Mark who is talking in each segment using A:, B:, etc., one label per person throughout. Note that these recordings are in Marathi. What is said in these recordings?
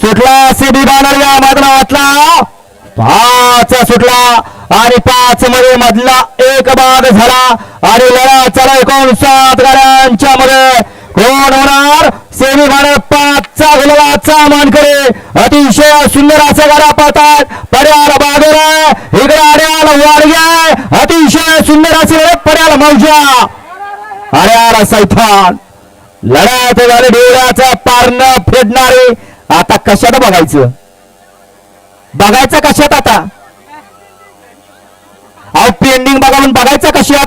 A: सुटला सीबी बानरिया या मैदानातला पाच सुटला आणि पाच मध्ये मधला एक बाद झाला. आणि लढा चला एकोणसाठ गाड्यांच्या मध्ये. कोण होणार? सेमी फायनल पाचचा गुलाबाचा मानकरी. अतिशय सुंदर असा गाड्या पाहतात. पर्याल बागेर. इकडे आड्याला वाडगे. अतिशय सुंदर असे पर्याल मौजा. आड्याला सैथान. लढायचं झाले डोळ्याचा पारणं फेडणारे आता कशात बघायचं? बघायचं कशात आता? अहो पेंडिंग बघा म्हणून बघायचं कशात?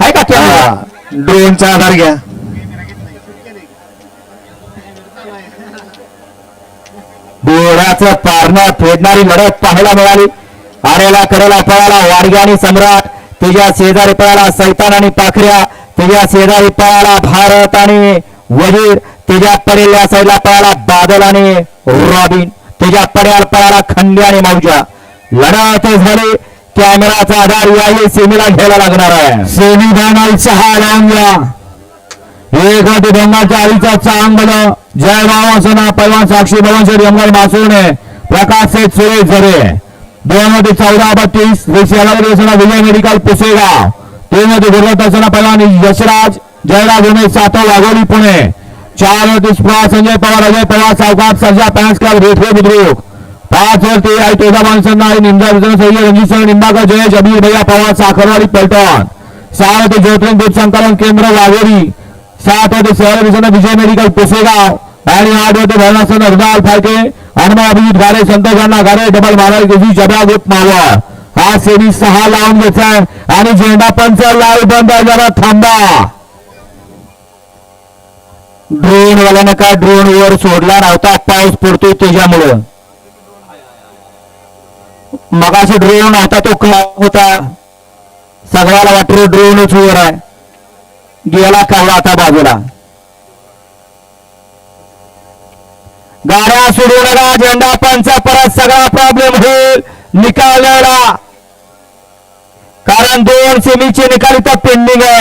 A: आहे का कॅमेरा
B: ड्रोनचा आधार घ्या.
A: डोळ्याचं पारणं फेडणारी लढत पाहायला मिळाली. आरेला करेला पळाला वाडगे आणि सम्राट. तुझ्या शेजारी पळाला सैतान आणि पाखऱ्या. तुझ्या शेजारी पळाला भारत आणि वजीर. तुझ्या पडेल्या साईडला पळाला बादल आणि रॉबिन. तुझ्या पड्याला पळाला खंडी आणि मौजा. लढत झाली कॅमेराचा आधार याही सेमीला घ्यायला लागणार आहे.
B: सेमी फायनल सहा लावून घ्या एक होते डोंगरच्या आईचा चांगल. जय बाबा सोना पैलवान साक्षी भवन शेठ यमगल मासुने प्रकाश सेठ सुरेश झरे. दोन होते चौदा बत्तीस सोना विजय मेडिकल पुसेगाव. तीन होते गुरुदत्त सोना पैलवान यशराज जयराज उमेश सातव वाघोली पुणे. चार होते पवार संजय पवार अजय पवार सावकार सरजा पॅन्स क्लब रेठवे हो बुद्रुक पाच वरती आई तुळजा माणसांना आई निमजा विजय सह्य रणजित सिंह निंबाकर जयेश अबीर भैया पवार साखरवाडी पलटण सहा होते ज्योतिर्लिंग दूध संकलन केंद्र वाघेरी सात होते शहर विजय विजय मेडिकल पुसेगाव आणि आठ होते भरणासन हरदाल फाळके हनुमान अभिजित गारे संतोष अण्णा गारे डबल महाराज गजी जबा ग्रुप मावळ हा सेमी सहा लावून घ्यायचा आणि झेंडा पंच लाल बंद जरा थांबा।
A: ड्रोन वाल्यानं काय ड्रोन वर सोडला नव्हता? पाऊस पडतोय त्याच्यामुळं. मगाशी ड्रोन होता तो का होता. सगळ्याला वाटलं ड्रोनच वर आहे. गेला काढला आता बाजूला. गाड्या सोडू नका झेंडा पंच परत सगळा प्रॉब्लेम होईल निकाल कारण दोन सेमीचे निकाल इथं पेंडिंग आहे.